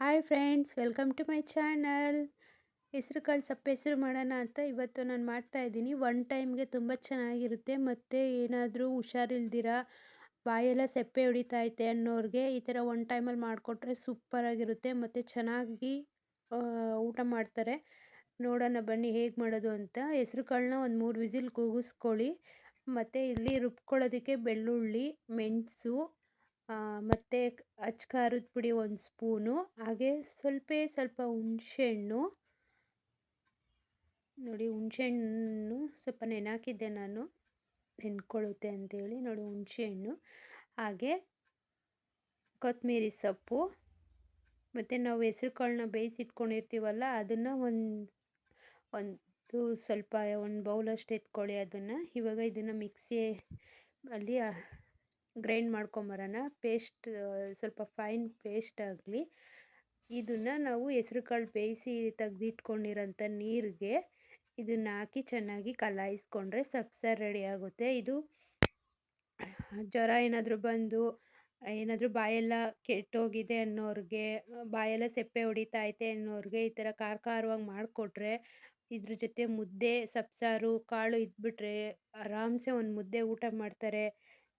Hi friends welcome to my channel ಹೆಸ್ರು ಕಾಳು ಸಪ್ಪೆ ಹೆಸರು ಮಾಡೋಣ ಅಂತ ಇವತ್ತು ನಾನು ಮಾಡ್ತಾ ಇದ್ದೀನಿ. ಒನ್ ಟೈಮ್ಗೆ ತುಂಬ ಚೆನ್ನಾಗಿರುತ್ತೆ. ಮತ್ತು ಏನಾದರೂ ಹುಷಾರಿಲ್ದಿರ, ಬಾಯೆಲ್ಲ ಸಪ್ಪೆ ಐತೆ ಅನ್ನೋರಿಗೆ ಈ ಥರ ಒನ್ ಟೈಮಲ್ಲಿ ಮಾಡಿಕೊಟ್ರೆ ಸೂಪರಾಗಿರುತ್ತೆ ಮತ್ತು ಚೆನ್ನಾಗಿ ಊಟ ಮಾಡ್ತಾರೆ. ನೋಡೋಣ ಬನ್ನಿ ಹೇಗೆ ಮಾಡೋದು ಅಂತ. ಹೆಸ್ರು ಕಾಳನ್ನ ಒಂದು ಮೂರು ವಿಸಿಲ್ ಕೂಗಿಸ್ಕೊಳ್ಳಿ. ಮತ್ತು ಇಲ್ಲಿ ರುಬ್ಕೊಳ್ಳೋದಕ್ಕೆ ಬೆಳ್ಳುಳ್ಳಿ, ಮೆಣಸು ಮತ್ತು ಅಚ್ಚ ಖಾರದ ಪುಡಿ ಒಂದು ಸ್ಪೂನು, ಹಾಗೆ ಸ್ವಲ್ಪ ಸ್ವಲ್ಪ ಹುಣಸೆಹಣ್ಣು. ನೋಡಿ ಹುಣಸೆಹಣ್ಣು ಸ್ವಲ್ಪ ನೆನಾಕಿದ್ದೆ ನಾನು ನೆನ್ಕೊಳ್ಳುತ್ತೆ ಅಂತೇಳಿ. ನೋಡಿ ಹುಣಸೆಹಣ್ಣು, ಹಾಗೆ ಕೊತ್ತಂಬರಿ ಸೊಪ್ಪು. ಮತ್ತು ನಾವು ಹೆಸ್ರು ಕಾಳನ್ನ ಬೇಯಿಸಿಟ್ಕೊಂಡಿರ್ತೀವಲ್ಲ, ಅದನ್ನು ಒಂದು ಒಂದು ಸ್ವಲ್ಪ ಒಂದು ಬೌಲಷ್ಟು ಎತ್ಕೊಳ್ಳಿ ಅದನ್ನು. ಇವಾಗ ಇದನ್ನು ಮಿಕ್ಸಿ ಅಲ್ಲಿ ಗ್ರೈಂಡ್ ಮಾಡ್ಕೊಂಬರೋಣ. ಪೇಸ್ಟ್ ಸ್ವಲ್ಪ ಫೈನ್ ಪೇಸ್ಟ್ ಆಗಲಿ. ಇದನ್ನು ನಾವು ಹೆಸ್ರು ಕಾಳು ಬೇಯಿಸಿ ತೆಗೆದಿಟ್ಕೊಂಡಿರೋಂಥ ನೀರಿಗೆ ಇದನ್ನು ಹಾಕಿ ಚೆನ್ನಾಗಿ ಕಲಾಯಿಸ್ಕೊಂಡ್ರೆ ಸಬ್ಸಾರು ರೆಡಿ ಆಗುತ್ತೆ. ಇದು ಜ್ವರ ಏನಾದರೂ ಬಂದು, ಏನಾದರೂ ಬಾಯೆಲ್ಲ ಕೆಟ್ಟೋಗಿದೆ ಅನ್ನೋರಿಗೆ, ಬಾಯೆಲ್ಲ ಸೆಪ್ಪೆ ಐತೆ ಅನ್ನೋರಿಗೆ ಈ ಥರ ಖಾರ ಖಾರವಾಗಿ ಮಾಡಿಕೊಟ್ರೆ ಇದ್ರ ಜೊತೆ ಮುದ್ದೆ, ಸಬ್ಸಾರು, ಕಾಳು ಇದ್ಬಿಟ್ರೆ ಆರಾಮ್ಸೆ ಒಂದು ಮುದ್ದೆ ಊಟ ಮಾಡ್ತಾರೆ.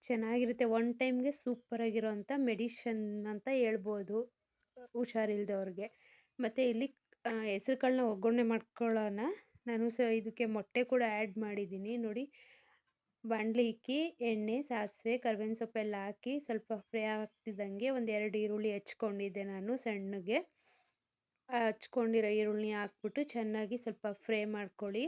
ಚೆನ್ನಾಗಿರುತ್ತೆ. ಒನ್ ಟೈಮ್ಗೆ ಸೂಪರಾಗಿರೋಂಥ ಮೆಡಿಷನ್ ಅಂತ ಹೇಳ್ಬೋದು. ಹುಷಾರಿಲ್ದವ್ರಿಗೆ. ಮತ್ತು ಇಲ್ಲಿ ಹೆಸ್ರು ಕಾಳನ್ನ ಒಗ್ಗರಣೆ ಮಾಡ್ಕೊಳ್ಳೋಣ. ನಾನು ಸ, ಇದಕ್ಕೆ ಮೊಟ್ಟೆ ಕೂಡ ಆ್ಯಡ್ ಮಾಡಿದ್ದೀನಿ. ನೋಡಿ ಬಾಣಲಿ ಇಕ್ಕಿ ಎಣ್ಣೆ, ಸಾಸಿವೆ, ಕರ್ಬೇವಿನ ಸೊಪ್ಪೆಲ್ಲ ಹಾಕಿ ಸ್ವಲ್ಪ ಫ್ರೈ ಆಗ್ತಿದ್ದಂಗೆ ಒಂದು ಎರಡು ಈರುಳ್ಳಿ ಹಚ್ಕೊಂಡಿದ್ದೆ ನಾನು ಸಣ್ಣಗೆ. ಹಚ್ಕೊಂಡಿರೋ ಈರುಳ್ಳಿ ಹಾಕ್ಬಿಟ್ಟು ಚೆನ್ನಾಗಿ ಸ್ವಲ್ಪ ಫ್ರೈ ಮಾಡ್ಕೊಳ್ಳಿ.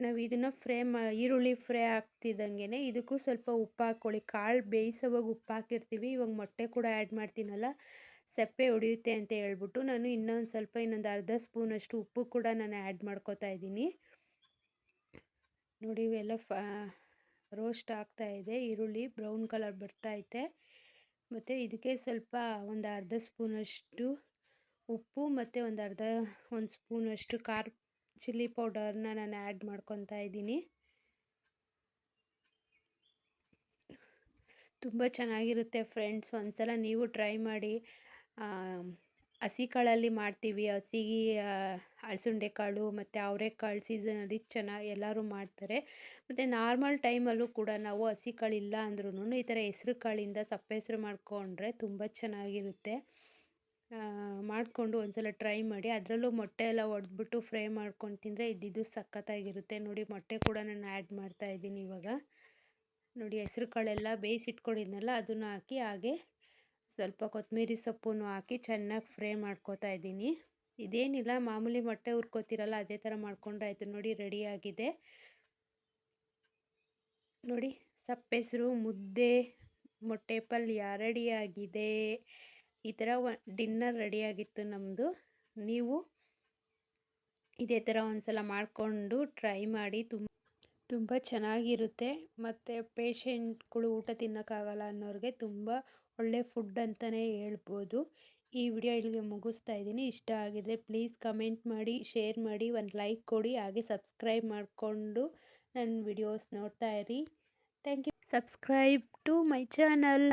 ನಾವು ಇದನ್ನು ಫ್ರೈ ಮಾ, ಈರುಳ್ಳಿ ಫ್ರೈ ಆಗ್ತಿದ್ದಂಗೆ ಇದಕ್ಕೂ ಸ್ವಲ್ಪ ಉಪ್ಪು ಹಾಕ್ಕೊಳ್ಳಿ. ಕಾಳು ಬೇಯಿಸೋವಾಗ ಉಪ್ಪು ಹಾಕಿರ್ತೀವಿ, ಇವಾಗ ಮೊಟ್ಟೆ ಕೂಡ ಆ್ಯಡ್ ಮಾಡ್ತೀನಲ್ಲ, ಸಪ್ಪೆ ಹೊಡೆಯುತ್ತೆ ಅಂತ ಹೇಳ್ಬಿಟ್ಟು ನಾನು ಇನ್ನೊಂದು ಸ್ವಲ್ಪ ಇನ್ನೊಂದು ಅರ್ಧ ಸ್ಪೂನಷ್ಟು ಉಪ್ಪು ಕೂಡ ನಾನು ಆ್ಯಡ್ ಮಾಡ್ಕೋತಾ ಇದ್ದೀನಿ. ನೋಡಿ ಇವೆಲ್ಲ ಫ, ರೋಸ್ಟ್ ಆಗ್ತಾ ಇದೆ. ಈರುಳ್ಳಿ ಬ್ರೌನ್ ಕಲರ್ ಬರ್ತಾಯಿದೆ ಮತ್ತು ಇದಕ್ಕೆ ಸ್ವಲ್ಪ ಒಂದು ಅರ್ಧ ಸ್ಪೂನಷ್ಟು ಉಪ್ಪು, ಮತ್ತು ಒಂದು ಅರ್ಧ, ಒಂದು ಸ್ಪೂನಷ್ಟು ಖಾರ ಚಿಲ್ಲಿ ಪೌಡರ್ನ ನಾನು ಆ್ಯಡ್ ಮಾಡ್ಕೊತಾ ಇದ್ದೀನಿ. ತುಂಬ ಚೆನ್ನಾಗಿರುತ್ತೆ ಫ್ರೆಂಡ್ಸ್, ಒಂದ್ಸಲ ನೀವು ಟ್ರೈ ಮಾಡಿ. ಹಸಿ ಕಾಳಲ್ಲಿ ಮಾಡ್ತೀವಿ, ಹಸಿ ಅಲಸಂಡೆ ಕಾಳು ಮತ್ತು ಅವರೆಕಾಳು ಸೀಸನಲ್ಲಿ ಚೆನ್ನಾಗಿ ಎಲ್ಲರೂ ಮಾಡ್ತಾರೆ. ಮತ್ತು ನಾರ್ಮಲ್ ಟೈಮಲ್ಲೂ ಕೂಡ ನಾವು ಹಸಿ ಕಾಳು ಇಲ್ಲ ಅಂದ್ರೂ ಈ ಥರ ಹೆಸ್ರು ಕಾಳಿಂದ ಸಪ್ಪೆ ಹೆಸ್ರು ಮಾಡಿಕೊಂಡ್ರೆ ತುಂಬ ಚೆನ್ನಾಗಿರುತ್ತೆ. ಮಾಡಿಕೊಂಡು ಒಂದ್ಸಲ ಟ್ರೈ ಮಾಡಿ, ಅದರಲ್ಲೂ ಮೊಟ್ಟೆ ಎಲ್ಲ ಒಡೆದ್ಬಿಟ್ಟು ಫ್ರೈ ಮಾಡ್ಕೊಂಡು ತಿಂದರೆ ಇದ್ದಿದ್ದು ಸಖತ್ತಾಗಿರುತ್ತೆ. ನೋಡಿ, ಮೊಟ್ಟೆ ಕೂಡ ನಾನು ಆ್ಯಡ್ ಮಾಡ್ತಾ ಇದ್ದೀನಿ ಇವಾಗ. ನೋಡಿ ಹೆಸ್ರು ಕಾಳೆಲ್ಲ ಬೇಯಿಸಿಟ್ಕೊಂಡಿದ್ನಲ್ಲ, ಅದನ್ನು ಹಾಕಿ ಹಾಗೆ ಸ್ವಲ್ಪ ಕೊತ್ತಂಬರಿ ಸೊಪ್ಪನ್ನು ಹಾಕಿ ಚೆನ್ನಾಗಿ ಫ್ರೈ ಮಾಡ್ಕೋತಾ ಇದ್ದೀನಿ. ಇದೇನಿಲ್ಲ, ಮಾಮೂಲಿ ಮೊಟ್ಟೆ ಹುರ್ಕೋತಿರಲ್ಲ, ಅದೇ ಥರ ಮಾಡ್ಕೊಂಡ್ರಾಯ್ತು. ನೋಡಿ ರೆಡಿಯಾಗಿದೆ ನೋಡಿ, ಸಪ್ಪೆಸರು, ಮುದ್ದೆ, ಮೊಟ್ಟೆ ಪಲ್ಯ ರೆಡಿಯಾಗಿದೆ ಈ ಥರ ಡಿನ್ನರ್ ರೆಡಿಯಾಗಿತ್ತು ನಮ್ಮದು ನೀವು ಇದೇ ಥರ ಒಂದ್ಸಲ ಮಾಡಿಕೊಂಡು ಟ್ರೈ ಮಾಡಿ ತುಂಬ ತುಂಬ ಚೆನ್ನಾಗಿರುತ್ತೆ. ಮತ್ತು ಪೇಷೆಂಟ್ಗಳು ಊಟ ತಿನ್ನೋಕ್ಕಾಗಲ್ಲ ಅನ್ನೋರಿಗೆ ತುಂಬ ಒಳ್ಳೆ ಫುಡ್ ಅಂತಲೇ ಹೇಳ್ಬೋದು. ಈ ವಿಡಿಯೋ ಇಲ್ಲಿಗೆ ಮುಗಿಸ್ತಾ ಇದ್ದೀನಿ. ಇಷ್ಟ ಆಗಿದರೆ ಪ್ಲೀಸ್ ಕಮೆಂಟ್ ಮಾಡಿ ಶೇರ್ ಮಾಡಿ, ಒಂದು ಲೈಕ್ ಕೊಡಿ, ಹಾಗೆ ಸಬ್ಸ್ಕ್ರೈಬ್ ಮಾಡಿಕೊಂಡು ನನ್ನ ವಿಡಿಯೋಸ್ ನೋಡ್ತಾ ಇರಿ. Thank you subscribe to my channel